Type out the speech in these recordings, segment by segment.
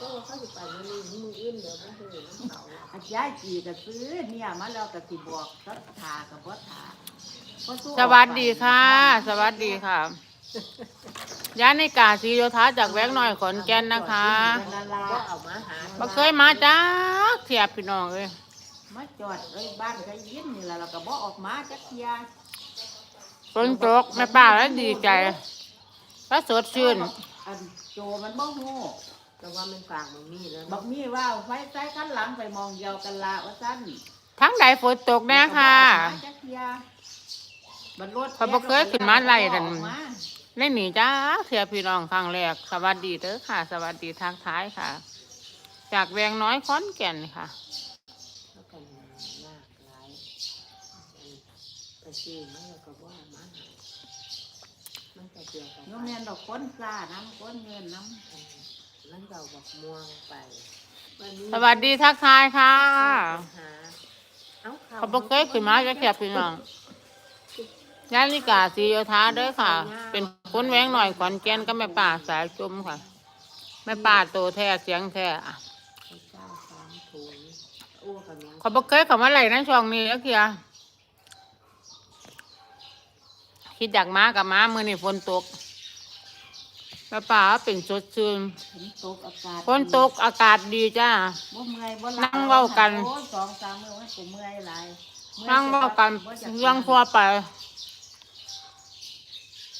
ก็ว่าเขาสิไปมื้อนี้มืออื่นเดี๋ยวบ่ฮู้น้ำเขาล่ะอาย้ายจีก็ซื้อเนี่ยมาแล้วก็สิบอกก็ทากับบ่ทาบ่สู้สวัสดีค่ะ สวัสดีค่ะยานิกาศรีโยธาจากแวกน้อยขอนแก่นนะคะนั่นล่ะก็เอามาหาบ่เคยมาจ้าเทียบพี่น้องเอ้ยมาจอดเอ้ยบ้านก็ยินนี่ล่ะแล้วก็บ่ออกมาจักเที่ยฝนตกแม่ป้าแล้วดีใจแล้วสดชื่นอันโจมันบ่ฮู้ แต่ว่ามันฝากมันมีแล้วบักมีว่าไฟใส่คันหลังไปมองเดียวกันละว่าซั่นทั้งใดฝนตกแน่ค่ะบ่ออกมาจักเที่ยบัดรถข้อยบ่เคยขึ้นมาไล่นั่นบ่ออกมาได้หนีจ้าเทียบพี่น้องครั้งแรกสวัสดีเด้อค่ะ สวัสดีทางท้ายค่ะ จากแวงน้อยขอนแก่นค่ะแล้วกันมากหลายไปซื้อมาแล้วก็บ่เอามาให้มันก็เกี่ยวกับโยมแม่นดอกก้นซ่าน้ำก้นเงินน้ำ มันก็บอกม่วงไปวันนี้สวัสดีทักทายค่ะหาเอาเขาบ่เคยขึ้นมาจะเทียบพี่น้องยานิกาศรีโยธาเด้อค่ะ เป็นคนแวงหน่อยขอนแก่นก็แม่ป่าสายจุมค่ะแม่ป่าโตแท้เสียงแท้อะเจ้าสามถุงโอ้กำลังเขาบ่เคยเข้ามาไหลในช่องนี้แล้วเกียคิดอยากมากับมามือนี่ฝนตก แม่ป่าเป็นสดชื่นฝนตกอากาศฝนตกอากาศดีจ้า บ่เมื่อยบ่หลับนั่งเว้ากัน โอ้ยสองสามมื้อมันก็เมื่อยหลายมื่อยนั่งเว้ากันบ่อยาเรื่องทั่วไป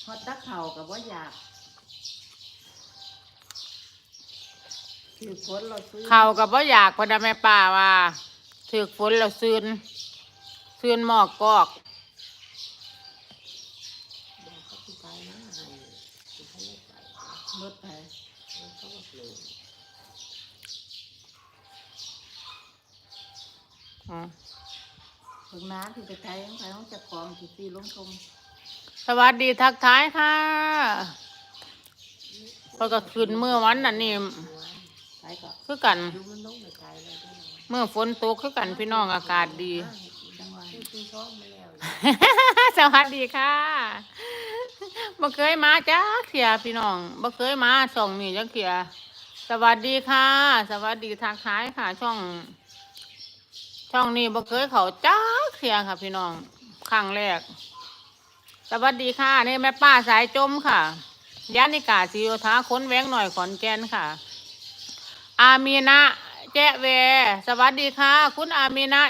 ฮอดตะเข่าก็บ่อยากถือฝนเราซื้อเขากับว่าอยากพอดาแม่ป่าว่าถือฝนแล้วซืนซืนหมอกกอกบอกเขาที่ไปนะให้ที่เขาไม่ ไปรถไปแล้วเขาก็เปลี่ยนอืมถึงน้ำที่ไปไทยของไทยของเจักของที่ซีลงทงสวัสดีทักทายค่ะพอก็คืนเมื่อวันนั้นนี่ไทยก็คือกัน ดูมันลงไปไกลแล้วด้วยนะเมื่อฝนตกคือกันพี่น้องอากาศดี จังหวะ คือคือท้องมาแล้ว สวัสดีค่ะ บ่เคยมาจ้าเขียพี่น้องบ่เคยมาช่องนี้จักเขียสวัสดีค่ะ สวัสดีทักทายค่ะ ช่อง ช่องนี้บ่เคยเขาจ้าเขียค่ะ พี่น้องครั้งแรก สวัสดีค่ะ นี่แม่ป้าสายจมค่ะยานิกาซีโอทาค้นแวงหน่อยขอนแก่นค่ะ อามีนะแจ้แวสวัสดีค่ะ คุณอามีนะ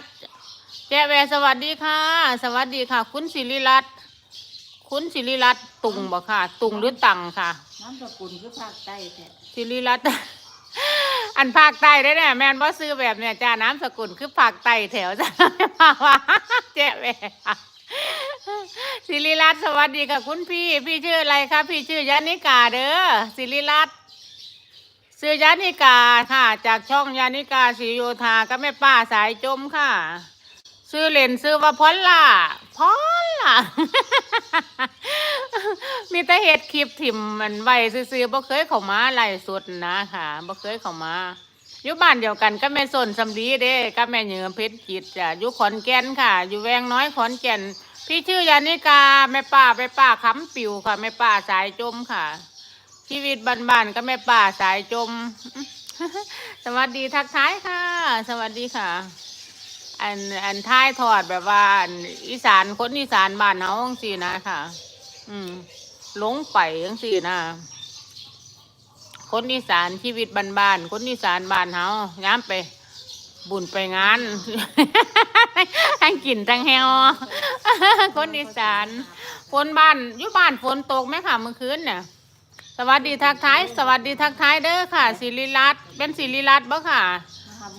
แจ้แวสวัสดีค่ะ สวัสดีค่ะ คุณศิริรัตน์ คุณศิริรัตน์ตุงบ่ค่ะ ตุงหรือตังค่ะ น้ำสกุลคือภาคใต้แท้ศิริรัตน์ อันภาคใต้ได้เนี่ยแมนว่าซื้อแบบเนี่ยจ้าน้ำสกุลคือภาคใต้แถวจ้ามาว่าแจ้แวศิริรัตน์สวัสดีค่ะคุณพี่ พี่ชื่ออะไรคะพี่ชื่อยานิกาเด้อศิริรัตน์ซื้อยานิกาค่ะ จากช่องยานิกาศรีโยธาก็แม่ป้าสายจมค่ะ ซื้อเลนซื้อว่าพอลล่าพอลล่า มีแต่เห็ดคลิปถิ่มมันไว้ซื้อๆบ่เคยเข้ามาไล่สุดนะค่ะบ่เคยเข้ามาอยู่บ้านเดียวกันก็แม่สนสำลีเด้ก็แม่เหนือเพชรจิตจ้ะอยู่ขอนแก่นค่ะ อยู่แวงน้อยขอนแก่นพี่ชื่อยานิกาแม่ป้าแม่ป้าค้ำปิวค่ะแม่ป้าสายจมค่ะ ชีวิตบ้านๆก็แม่ป้าสายจม สวัสดีทักทายค่ะ สวัสดีค่ะ อันอันท้ายทอดแบบว่าอันอีสานคนอีสานบ้านเฮาจังซี่นะค่ะ อืมหลงไปจังซี่นะคนอีสานชีวิตบ้านๆคนอีสานบ้านเฮาย้ำไป บุญไปงานทั้งกินทั้งแฮวคนอีสานฝนบ้านอยู่บ้านฝนตกไหมค่ะเมื่อคืนเนี่ยสวัสดีทักทาย สวัสดีทักทายเด้อค่ะศิริรัตน์เป็นศิริรัตน์บ่ค่ะ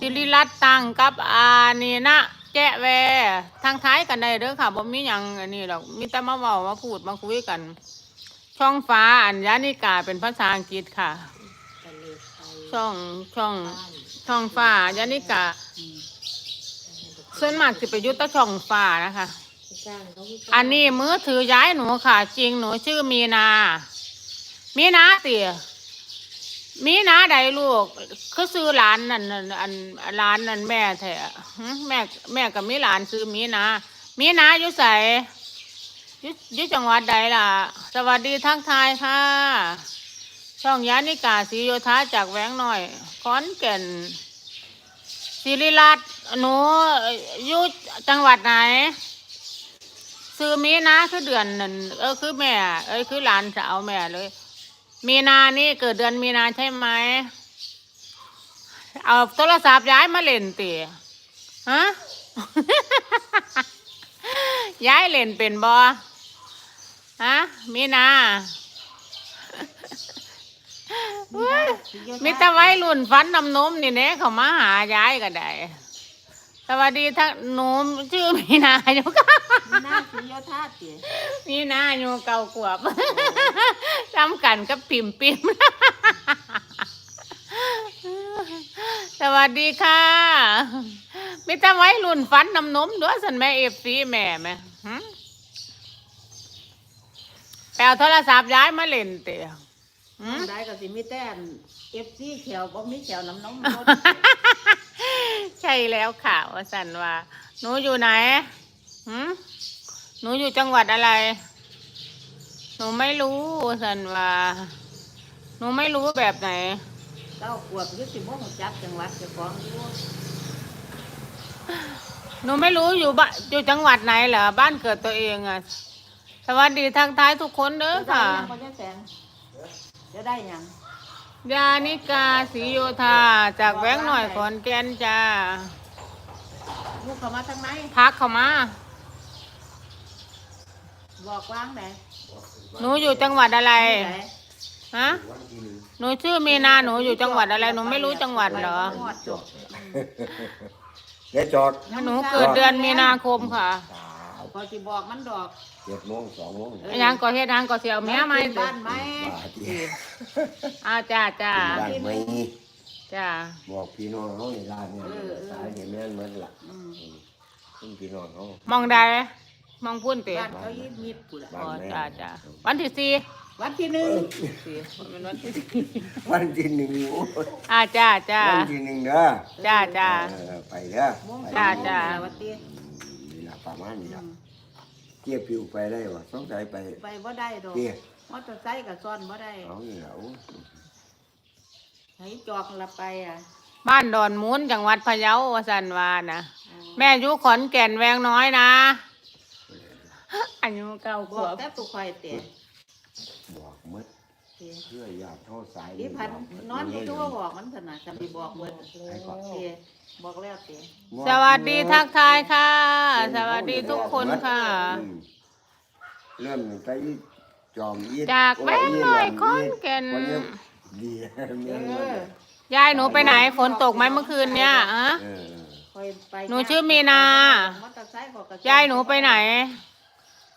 ศิริรัตน์ตังกับอานีนะแจ้แวทางท้ายกันได้เด้อค่ะบ่มีหยังอันนี้ดอกมีแต่มาเว้ามาพูดมาคุยกัน ช่องฟ้าอัญญานิกาเป็นภาษาอังกฤษค่ะ ทะเลไทยช่องช่องช่องฟ้าอัญญานิกาส่วนมากสิไปอยุตช่องฟ้านะคะ จ้างเขาไม่จ้างอันนี้มือถือย้ายหนูค่ะ จริงหนูชื่อมีนา มีนาเตี๋ย มีนาใดลูกคือซื้อหลานนั่นนั่นอันหลานนั่นแม่แท้แม่แม่กับมีหลานซื้อมีนามีนาอยู่ใสอยู่ยู่จังหวัดใดล่ะ สวัสดีทักทายค่ะ ช่องยานิกาศรีโยธาจากแหวงหน่อยขอนแก่นศิริรัตน์หนูยู่จังหวัดไหน ซื้อมีนาคือเดือนนั่นเออคือแม่ เอ้ยคือหลานสาวแม่เลย มีนานี่เกิดเดือนมีนาใช่ไหม เอาโทรศัพท์ย้ายมาเล่นตีฮะ ย้ายเล่นเป็นบอฮะ มีนาเว้ยมีแต่ไว้รุ่นฟันน้ำนมนี่เน่เขามาหาย้ายก็ได้ สวัสดีทั้งหนูชื่อมีนาอยู่ก็มีหน้าสีโยธาเตี๋ยมีนาอยู่เก่าขวบจำกันกับปิ่มปิ่มสวัสดีค่ะมีแต่ไว้รุ่นฟันน้ำนมด้วยสันแม่เอฟซีแม่แม่หึแปลโทรศัพท์ย้ายมาเล่นเตะหึได้ก็สิมีแต่ เอฟซีแขวบ่มีแขวน้ำน้องรถใช่แล้วค่ะว่าสันว่าหนูอยู่ไหนหึหนูอยู่จังหวัดอะไร หนูไม่รู้ว่าสันว่าหนูไม่รู้แบบไหนเก้าขวบอยุสิบ่ฮู้จักจังหวัดเจ้าของอยู่หนูไม่รู้อยู่บ้านอยู่จังหวัดไหนเหรอบ้านเกิดตัวเองอะสวัสดีทักทายทุกคนเด้อจะได้ค่ะยังบ่จะแสงจะได้ยัง ยานิกาศรีโยธาจากแบงค์หน่อยขอนแก่นจ้าลูกเข้ามาทางไหนพักเข้ามา บอกว่างไหนหนูอยู่จังหวัดอะไรไหนฮะ หนูชื่อมีนาหนูอยู่จังหวัดอะไร หนูไม่รู้จังหวัดเหรอฮอดจบเดี๋ยวจอด หนูเกิดเดือนมีนาคมค่ะ พอสิบอกมันดอก เจ็ดโมงสองโมงอันยังก่อเฮ็ดหยังก่อเสียวแม่ไหมเป็นเด้อบ้านไหมบาทเดียวอ้าวจ้าจ้าบ้านไม่จ้าบอกพี่น้องเขาในร้านเนี่ยสายเนี่ยแม่นมันละอืมซึ่งพี่น้องเขามองใดมองพุ่นเตะบ้านเขายิบมิดปุ่นละอ๋อจ้าจ้าวันที่สี่วันที่หนึ่งสี่มันวันที่สี่วันที่หนึ่งโอ้ยอ่าจ้าจ้าวันที่หนึ่งเด้อจ้าจ้า เออไปเด้อม่วงจ้าจ้า วันที่นี่ละ ประมาณนี้ละเกี่ยวผิวไปได้วะสงสัยไปไปบ่ได้ดอกเกี่ยมอเตอร์ไซค์กับซ่อนบ่ได้เอานี่ละโอ้ยให้จอกละไปอะ บ้านดอนมูนจังหวัดพะเยาว่าสันวานะแม่อยู่ขอนแก่นแวงน้อยนะอายุเก้าขบวอกบแต่ตุกคอยเตะบอกหมด เพื่ออยากเท่าสายดิพันนอนอยู่ตัวบอกมันถนัดจะไปบอกเบิดให้ก่อนเตะบอกแล้วเตะสวัสดีทักทายค่ะ สวัสดีทุกคนค่ะ อืมเริ่มไปจอมอีจากแวงน้อยขอนแก่น คนเนี้ยดีเอเมียนอมันยายหนูไปไหนฝนตกไหมเมื่อคืนเนี่ยฮะเออคอยไปหนูชื่อมีนา มอเตอร์ไซค์เขาก็ยายหนูไปไหน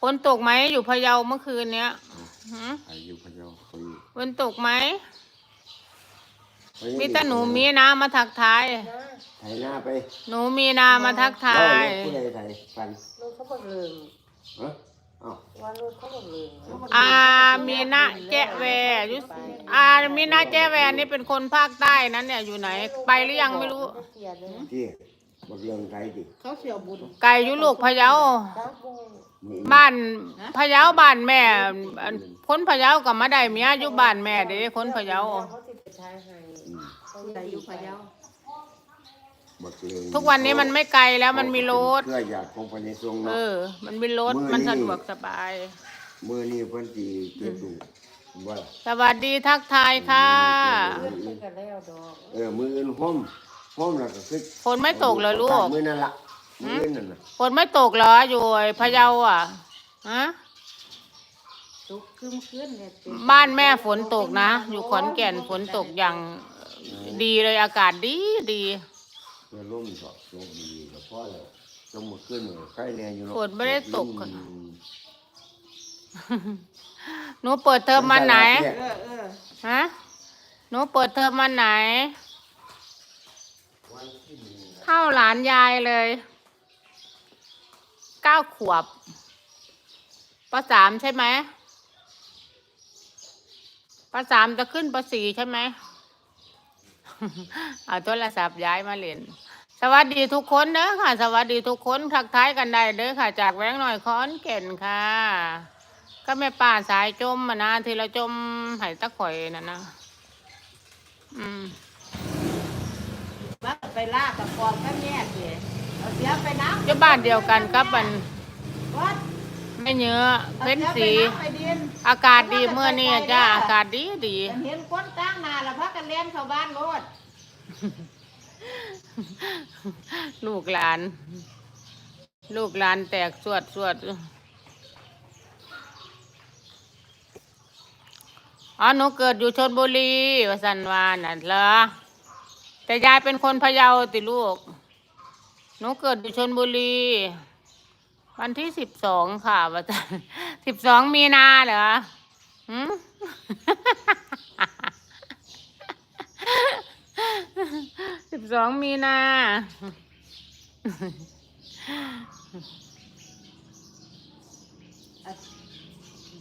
ฝนตกไหมอยู่พะเยาเมื่อคืนเนี้ยหืมอายุพะเยาคุย ฝนตกไหม มีแต่หนูมีนามาทักทาย ไถหน้าไปหนูมีนามาทักทายเอรถผู้ใดไถฟันลูกเขาบอกเลิงเออเอ้าว่าลูกเขาบอกเลิงอามีนาแจ้แวยุสอามีนาแจ้แวนี่เป็นคนภาคใต้นั้นเนี่ยอยู่ไหน ไปหรือยังไม่รู้ เสียเลยที่บักเรื่องไถดิเขาเสียวบุญไก่อยู่ลูกพะเยา จ้าบุ้งนี่ บ้านพะเยาบ้านแม่อันคนพะเยาก็มาได้เมียอยู่บ้านแม่เด้คนพะเยาเขาติดไปทายให้อืมเขาผู้ใดอยู่พะเยาบักเรื่องทุกวันนี้มันไม่ไกลแล้วมันมีรถ เพื่ออยากคงไปในทรงเอเนาะอมันมีรถมันสะดวกสบาย มือนี้เพิ่นสิเก็บดูว่าสวัสดีทักทายค่ะ เพื่อนเป็นกันแล้วดอก เออมืออื่นห่มห่มแล้วก็คือฝนไม่ตกเลยลูก มือนั่นล่ะ มืออื่นนั่นน่ะฝนไม่ตกเหรออยู่ไอ้พะเยาอะฮะตุกคืมขึ้นเนี่ยเต็มบ้านแม่ฝนตกนะ อยู่ขอนแก่นฝนตกอย่างดีเลยอากาศดีดีเพื่อล่มสอบลมดีก็พอแล้วลมมาขึ้นใกล้แน่อยู่เนาะฝนไม่ได้ตกอืค่ะมหนูเปิดเทอมวันไหนเออเออฮะหนูเปิดเทอมวันไหนเข้าหลานยายเลย เก้าขวบปสามใช่ไหมปสามจะขึ้นปสี่ใช่ไหมเอาโทรศัพท์ย้ายมาเล่น สวัสดีทุกคนเด้อค่ะ สวัสดีทุกคนทักทายกันได้เด้อค่ะ จากแวงหน่อยคอนเก่นค่ะ ก็แม่ป่าสายจมมานะที่เราจมไหตะข่อยน่ะนะอืมว่าไปลากกับกองกับแม่เสีย เอาเสียไปน้ำอยู่บ้านเดียวกันกับมันวัดไม่เยอะเพ้นสีอาไปน้ำไปดินอากาศดีเมื่อนี้จ้าอากาศดีดี เห็นคนกลางนาแล้วพักกันเล่นเข้าบ้านโลดลูกหลาน ลูกหลานแตกสวดสวดอ๋อหนูเกิดอยู่ชนบุรีวสันวาน่ะเหรอแต่ยายเป็นคนพะเยาติลูก หนูเกิดอยู่ชนบุรี วันที่สิบสองค่ะวสันสิบสองมีนาเหรอหืมสิบสองมีนา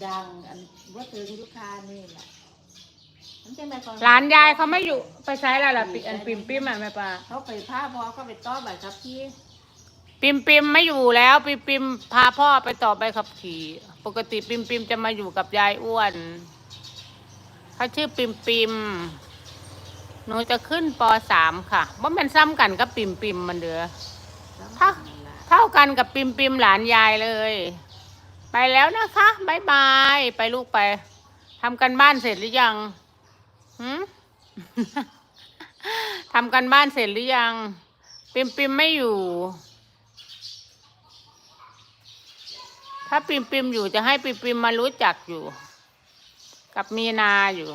ดังอันว่าถึงลูกค้านี่แหละ มันจังไดก่อหลานยายเขาไม่อยู่ไปใช้แล้วล่ะปิอันปิมปิมอะแม่ปลาเขาไปพาพอเขาไปต้อใบครับพี่ปิมปิมไม่อยู่แล้ว ปิมปิมพาพ่อไปต่อใบขับขี่ ปกติปิมปิมจะมาอยู่กับยายอ้วนเขาชื่อปิมปิมหนูจะขึ้นปสามค่ะว่ามันซ้ำกันกับปิมปิมมันเดือฮะเท่ากันกับปิมปิมหลานยายเลย ไปแล้วนะคะบายบาย ไปลูกไปทำกันบ้านเสร็จหรือยัง หืมทำกันบ้านเสร็จหรือยัง ปิมปิมไม่อยู่ ถ้าปิมปิมอยู่จะให้ปิมปิมมารู้จักอยู่ กับมีนาอยู่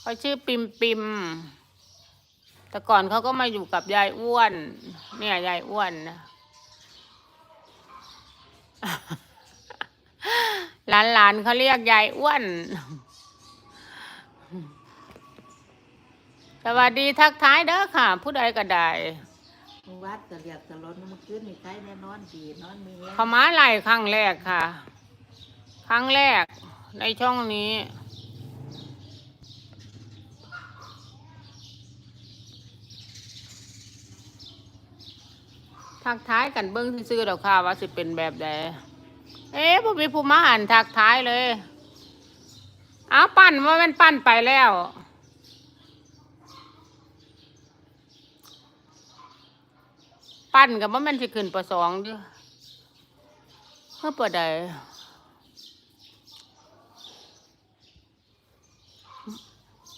เขาชื่อปิมปิม แต่ก่อนเขาก็มาอยู่กับยายอ้วน เนี่ยยายอ้วนนะหลานหลานๆเขาเรียกยายอ้วน สวัสดีทักทายเด้อค่ะ ผู้ใดก็ได้วัดกระเรียกกระล้นเมื่อคืนนี่ใครแน่นอนดีนอนมีเขามาไล่ครั้งแรกค่ะ ครั้งแรกในช่องนี้ทักท้ายกันเบิ้งซื่อๆดอกค่ะว่าสิเป็นแบบใด เอ๊ะพวกมีผู้มาอ่านทักท้ายเลย เอาปั้นว่ามันปั้นไปแล้ว ปั้นกับว่ามันสิขึ้นประสองเด้วยเมื่อเปิดใด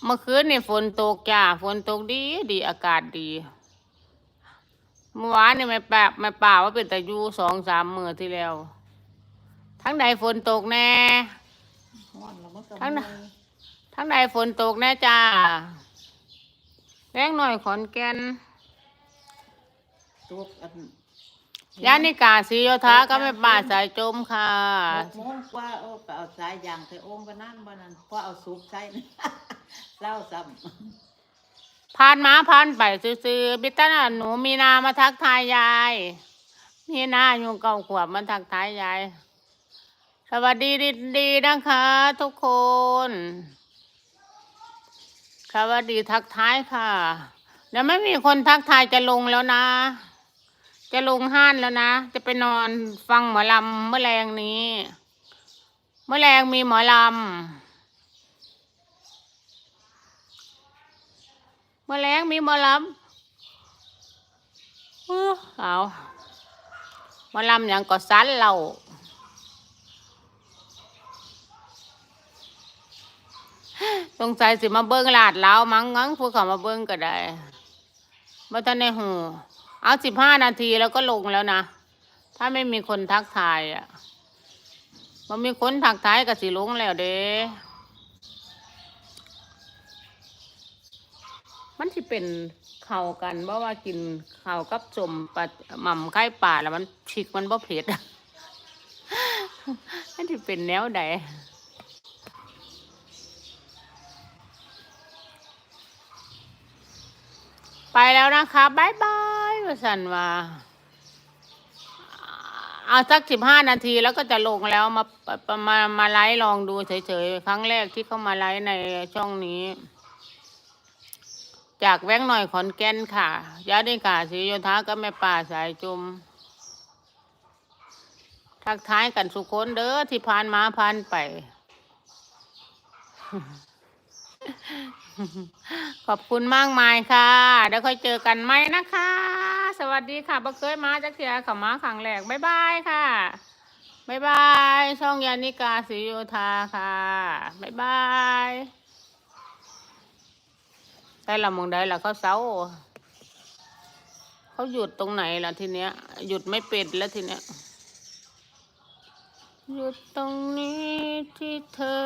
เมื่อคืนนี่ฝนตกจ้าฝนตกดีดีอากาศดี เมื่อวานนี่ไม่แปะไม่ป่าว่าเป็นแต่อยูสองสามมือที่แล้ว ทั้งใดฝนตกแน่ห้อนแล้วมันก็ทั้งเมื่น่ะอยทั้งใดฝนตกแน่จ้าแรงหน่อยขอนแก่น ตัวอันยานิกาศรีโยธาก็ไม่ป่าสายจมค่ะ หกโมงกว่าโอ้ไปเอาสายยางใส่โอ่งก็นั่นบ่นั่นพอเอาสุกใส่นี่เศร้าซ้ผ่านมาผ่านไปซื้อๆบิตาน่ะหนูมีนามาทักทายยาย มีนาอยู่เก้าขวบมาทักทายยาย สวัสดีดีๆนะคะ ทุกคน สวัสดีทักทายค่ะ เดี๋ยวไม่มีคนทักทายจะลงแล้วนะ จะลงห้านแล้วนะ จะไปนอนฟังหมอลำเมื่อแรงนี้ เมื่อแรงมีหมอลำ เมื่อแรงมีหมอลำอื้อเอาหมอลำอย่างก็สันเราสงสัยสิมาเบิ้งลาดแล้วมั้งงั้งพวกเขามาเบิ้งก็ได้บ่ทันในหู เอาสิบห้านาทีแล้วก็ลงแล้วนะ ถ้าไม่มีคนทักทายอะมันมีคนทักทายก็สิลงแล้วเด้มันสิเป็นเข่ากันเพราะว่ากินเข่าวกับสมปลาหม่ำไข่ป่าแล้วมันชิกมันบ่เผ็ดมันสิเป็นแนวใดไปแล้วนะคะ บ๊ายบาย สันว่าเอาสักสิบห้านาทีแล้วก็จะลงแล้วมามามาไลฟ์ลองดูเฉยๆ ครั้งแรกที่เข้ามาไลฟ์ในช่องนี้ จากแว้งหน่อยขอนแก่นค่ะยาดิกาศรีโยธาก็แม่ป่าสายจุมทักทายกันสุคนเด้อที่ผ่านมาผ่านไป ขอบคุณมากมายค่ะ เดี๋ยวค่อยเจอกันไหมนะคะ สวัสดีค่ะบ่เคยมาจักเทียขามาครั้งแรกบ๊ายบายค่ะบ๊ายบาย ช่องยานิกาศรีโยธาค่ะบ๊ายบายได้ละมองได้ละเขาเศร้าเขาหยุดตรงไหนล่ะทีเนี้ย หยุดไม่เป็นแล้วทีเนี้ยหยุดตรงนี้ที่เธอ